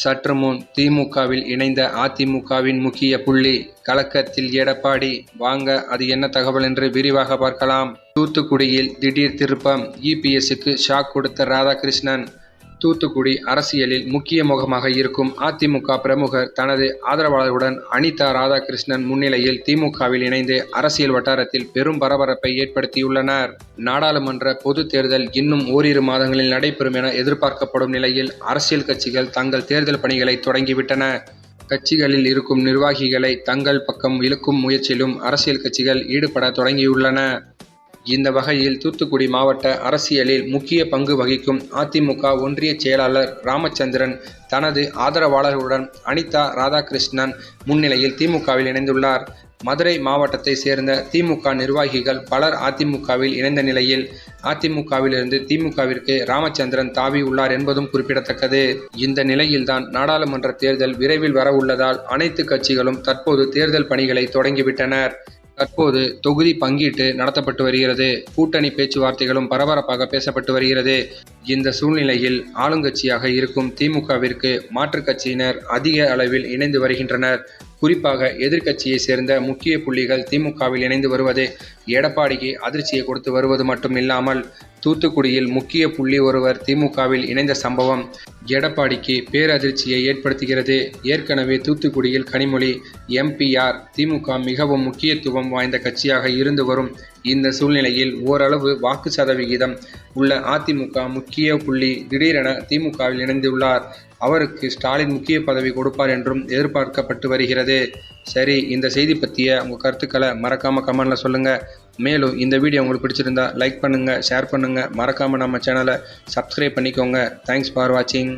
சற்று முன் திமுகவில் இணைந்த அதிமுகவின் முக்கிய புள்ளி கலக்கத்தில் எடப்பாடி வாங்க அது என்ன தகவல் என்று விரிவாக பார்க்கலாம். தூத்துக்குடியில் திடீர் திருப்பம் இபிஎஸ்க்கு ஷாக் கொடுத்த ராதாகிருஷ்ணன். தூத்துக்குடி அரசியலில் முக்கிய முகமாக இருக்கும் அதிமுக பிரமுகர் தனது ஆதரவாளர்களுடன் அனிதா ராதாகிருஷ்ணன் முன்னிலையில் திமுகவில் இணைந்து அரசியல் வட்டாரத்தில் பெரும் பரபரப்பை ஏற்படுத்தியுள்ளனர். நாடாளுமன்ற பொதுத் தேர்தல் இன்னும் ஓரிரு மாதங்களில் நடைபெறும் என எதிர்பார்க்கப்படும் நிலையில் அரசியல் கட்சிகள் தங்கள் தேர்தல் பணிகளை தொடங்கிவிட்டன. கட்சிகளில் இருக்கும் நிர்வாகிகளை தங்கள் பக்கம் இழுக்கும் முயற்சியிலும் அரசியல் கட்சிகள் ஈடுபட தொடங்கியுள்ளன. இந்த வகையில் தூத்துக்குடி மாவட்ட அரசியலில் முக்கிய பங்கு வகிக்கும் அதிமுக ஒன்றிய செயலாளர் ராமச்சந்திரன் தனது ஆதரவாளர்களுடன் அனிதா ராதாகிருஷ்ணன் முன்னிலையில் திமுகவில் இணைந்துள்ளார். மதுரை மாவட்டத்தை சேர்ந்த திமுக நிர்வாகிகள் பலர் அதிமுகவில் இணைந்த நிலையில் அதிமுகவிலிருந்து திமுகவிற்கு ராமச்சந்திரன் தாவி உள்ளார் என்பதும் குறிப்பிடத்தக்கது. இந்த நிலையில்தான் நாடாளுமன்ற தேர்தல் விரைவில் வரவுள்ளதால் அனைத்து கட்சிகளும் தற்போது தேர்தல் பணிகளை தொடங்கிவிட்டனர். தற்போது தொகுதி பங்கீட்டு நடத்தப்பட்டு வருகிறது. கூட்டணி பேச்சுவார்த்தைகளும் பரபரப்பாக பேசப்பட்டு வருகிறது. இந்த சூழ்நிலையில் ஆளுங்கட்சியாக இருக்கும் திமுகவிற்கு மாற்றுக் கட்சியினர் அதிக அளவில் இணைந்து வருகின்றனர். குறிப்பாக எதிர்க்கட்சியை சேர்ந்த முக்கிய புள்ளிகள் திமுகவில் இணைந்து வருவது எடப்பாடிக்கு அதிர்ச்சியை கொடுத்து வருவது மட்டும் இல்லாமல் தூத்துக்குடியில் முக்கிய புள்ளி ஒருவர் திமுகவில் இணைந்த சம்பவம் எடப்பாடிக்கு பேரதிர்ச்சியை ஏற்படுத்துகிறது. ஏற்கனவே தூத்துக்குடியில் கனிமொழி எம்பிஆர் திமுக மிகவும் முக்கியத்துவம் வாய்ந்த கட்சியாக இருந்து வரும் இந்த சூழ்நிலையில் ஓரளவு வாக்கு சதவிகிதம் உள்ள அதிமுக முக்கிய புள்ளி திடீரென திமுகவில் இணைந்துள்ளார். அவருக்கு ஸ்டாலின் முக்கிய பதவி கொடுப்பார் என்றும் எதிர்பார்க்கப்பட்டு வருகிறது. சரி இந்த செய்தி பற்றிய உங்கள் கருத்துக்களை மறக்காமல் கமெண்டில் சொல்லுங்கள் மேலும் இந்த வீடியோ உங்களுக்கு பிடிச்சிருந்தா லைக் பண்ணுங்கள் ஷேர் பண்ணுங்கள் மறக்காமல் நம்ம சேனலை சப்ஸ்கிரைப் பண்ணிக்கோங்க. தேங்க்ஸ் ஃபார் வாட்சிங்